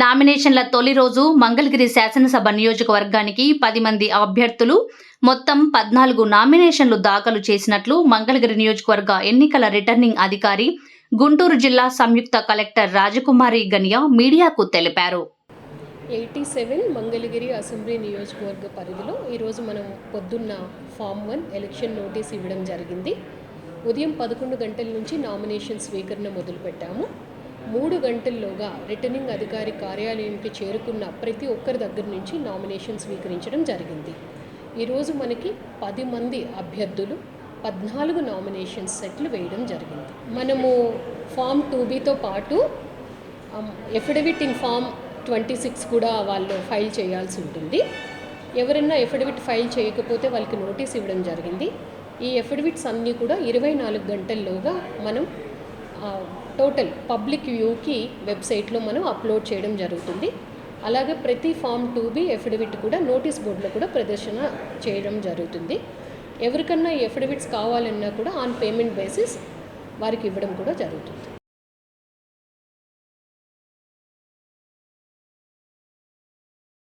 నామినేషన్ల తొలి రోజు మంగళగిరి శాసనసభ నియోజకవర్గానికి పది మంది అభ్యర్థులు మొత్తం పద్నాలుగు నామినేషన్లు దాఖలు చేసినట్లు మంగళగిరి నియోజకవర్గ ఎన్నికల రిటర్నింగ్ అధికారి గుంటూరు జిల్లా సంయుక్త కలెక్టర్ రాజకుమారి గనియా మీడియాకు తెలిపారు. ఎయిటీ సెవెన్ మంగళగిరి అసెంబ్లీ నియోజకవర్గ పరిధిలో ఈరోజు మనం పొద్దున్న ఫామ్ వన్ ఎలక్షన్ నోటీస్ ఇవ్వడం జరిగింది. ఉదయం పదకొండు గంటల నుంచి నామినేషన్ స్వీకరణ మొదలుపెట్టాము. మూడు గంటల్లోగా రిటర్నింగ్ అధికారి కార్యాలయంకి చేరుకున్న ప్రతి ఒక్కరి దగ్గర నుంచి నామినేషన్ స్వీకరించడం జరిగింది. ఈరోజు మనకి పది మంది అభ్యర్థులు పద్నాలుగు నామినేషన్ సెట్లు వేయడం జరిగింది. మనము ఫామ్ టూ బీతో పాటు affidavit in form twenty six కూడా వాళ్ళు ఫైల్ చేయాల్సి ఉంటుంది. ఎవరైనా ఎఫిడవిట్ ఫైల్ చేయకపోతే వాళ్ళకి నోటీస్ ఇవ్వడం జరిగింది. ఈ ఎఫిడవిట్స్ అన్నీ కూడా ఇరవై నాలుగు గంటల్లోగా మనం టోటల్ పబ్లిక్ వ్యూకి వెబ్సైట్లో మనం అప్లోడ్ చేయడం జరుగుతుంది. అలాగే ప్రతి ఫామ్ టూ బి ఎఫిడవిట్ కూడా నోటీస్ బోర్డులో కూడా ప్రదర్శన చేయడం జరుగుతుంది. ఎవరికన్నా ఎఫిడవిట్స్ కావాలన్నా కూడా ఆన్ పేమెంట్ బేసిస్ వారికి ఇవ్వడం కూడా జరుగుతుంది.